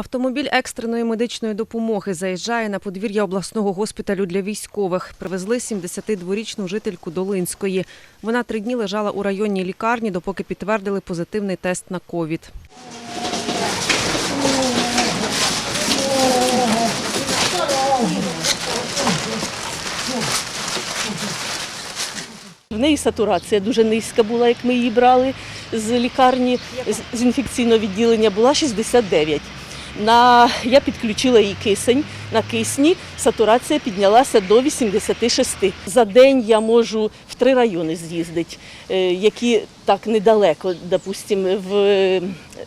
Автомобіль екстреної медичної допомоги заїжджає на подвір'я обласного госпіталю для військових. Привезли 72-річну жительку Долинської. Вона три дні лежала у районній лікарні, допоки підтвердили позитивний тест на ковід. В неї сатурація дуже низька була, як ми її брали з лікарні з- інфекційного відділення, була 69. На, я підключила їй кисень. На кисні сатурація піднялася до 86. За день я можу в три райони з'їздити, е, які так недалеко, допустимо, в е,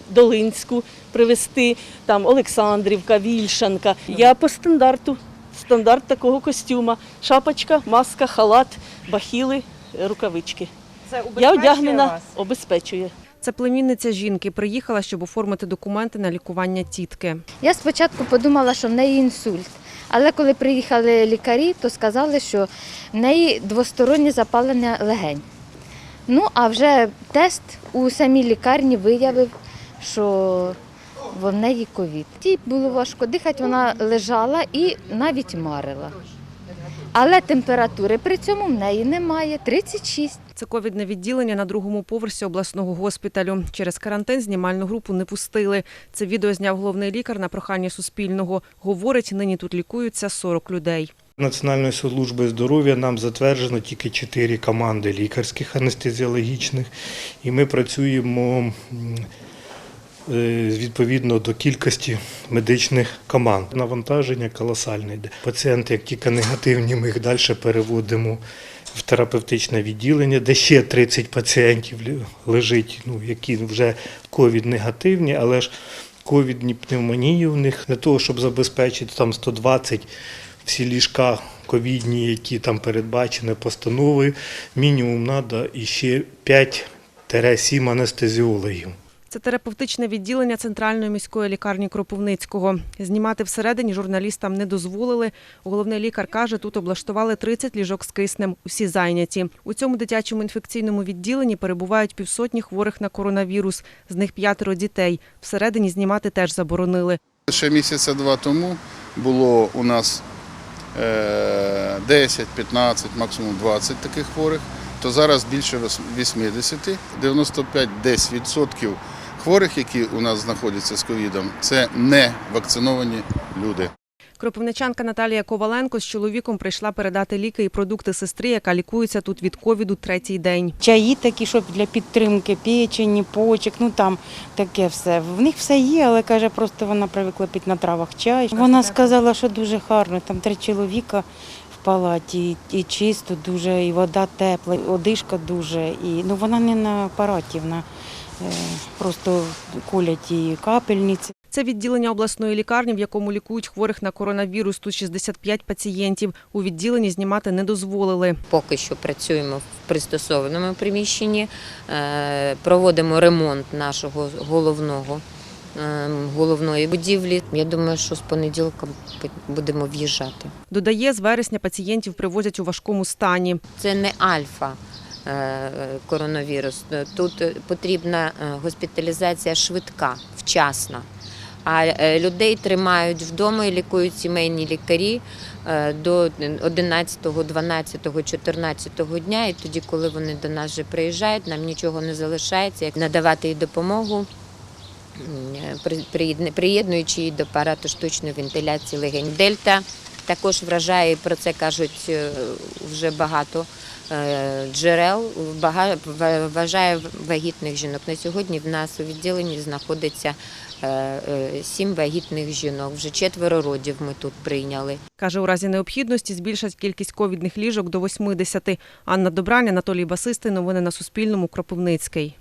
Долинську привезти, там Олександрівка, Вільшанка. Я по стандарту, стандарт такого костюма. Шапочка, маска, халат, бахіли, рукавички. Це Я одягнена, обезпечує. Це племінниця жінки. Приїхала, щоб оформити документи на лікування тітки. Я спочатку подумала, що в неї інсульт. Але коли приїхали лікарі, то сказали, що в неї двостороннє запалення легень. Ну, а вже тест у самій лікарні виявив, що в неї ковід. Їй було важко дихати, вона лежала і навіть марила. Але температури при цьому в неї немає 36. Це ковідне відділення на другому поверсі обласного госпіталю. Через карантин знімальну групу не пустили. Це відео зняв головний лікар на прохання Суспільного. Говорить, нині тут лікуються 40 людей. Національної служби здоров'я нам затверджено тільки чотири команди лікарських анестезіологічних, і ми працюємо відповідно до кількості медичних команд. Навантаження колосальне йде. Пацієнти, як тільки негативні, ми їх далі переводимо в терапевтичне відділення, де ще 30 пацієнтів лежить, ну, які вже ковід-негативні, але ж ковідні пневмонії у них для того, щоб забезпечити там 120 всі ліжка ковідні, які там передбачені постановою, мінімум треба іще 5-7 анестезіологів. Це терапевтичне відділення центральної міської лікарні Кропивницького. Знімати всередині журналістам не дозволили. Головний лікар каже, тут облаштували 30 ліжок з киснем. Усі зайняті. У цьому дитячому інфекційному відділенні перебувають півсотні хворих на коронавірус. З них п'ятеро дітей. Всередині знімати теж заборонили. Ще місяця два тому було у нас е, 10, 15, максимум 20 таких хворих, то зараз більше вос- 80. 95 десь відсотків хворих, які у нас знаходяться з ковідом, це не вакциновані люди. Кропивничанка Наталія Коваленко з чоловіком прийшла передати ліки і продукти сестри, яка лікується тут від ковіду третій день. Чаї такі, щоб для підтримки печені, почек, ну там таке все. В них все є, але каже, просто вона привикла пити на травах чай. Вона сказала, що дуже гарно. Там три чоловіка в палаті, і чисто дуже, і вода тепла, і одишка дуже. І ну вона не на апараті, вона просто колять її капельниці. Це відділення обласної лікарні, в якому лікують хворих на коронавірус. Тут 65 пацієнтів. У відділенні знімати не дозволили. Поки що працюємо в пристосованому приміщенні, е, проводимо ремонт нашого головного. е, Головної будівлі. Я думаю, що з понеділка будемо в'їжджати. Додає, з вересня пацієнтів привозять у важкому стані. Це не альфа е, коронавірус. Тут потрібна е, госпіталізація швидка, вчасна. А е, людей тримають вдома і лікують сімейні лікарі е, до 11, 12, 14 дня. І тоді, коли вони до нас вже приїжджають, нам нічого не залишається, як надавати їй допомогу, приєднуючи її до апарату штучної вентиляції легень. Дельта також вражає, про це кажуть е, вже багато е, джерел, вважає вагітних жінок. На сьогодні в нас у відділенні знаходиться е, сім вагітних жінок. Вже четверо родів ми тут прийняли. Каже, у разі необхідності збільшать кількість ковідних ліжок до 80. Анна Добрань, Анатолій Басистий. Новини на Суспільному. Кропивницький.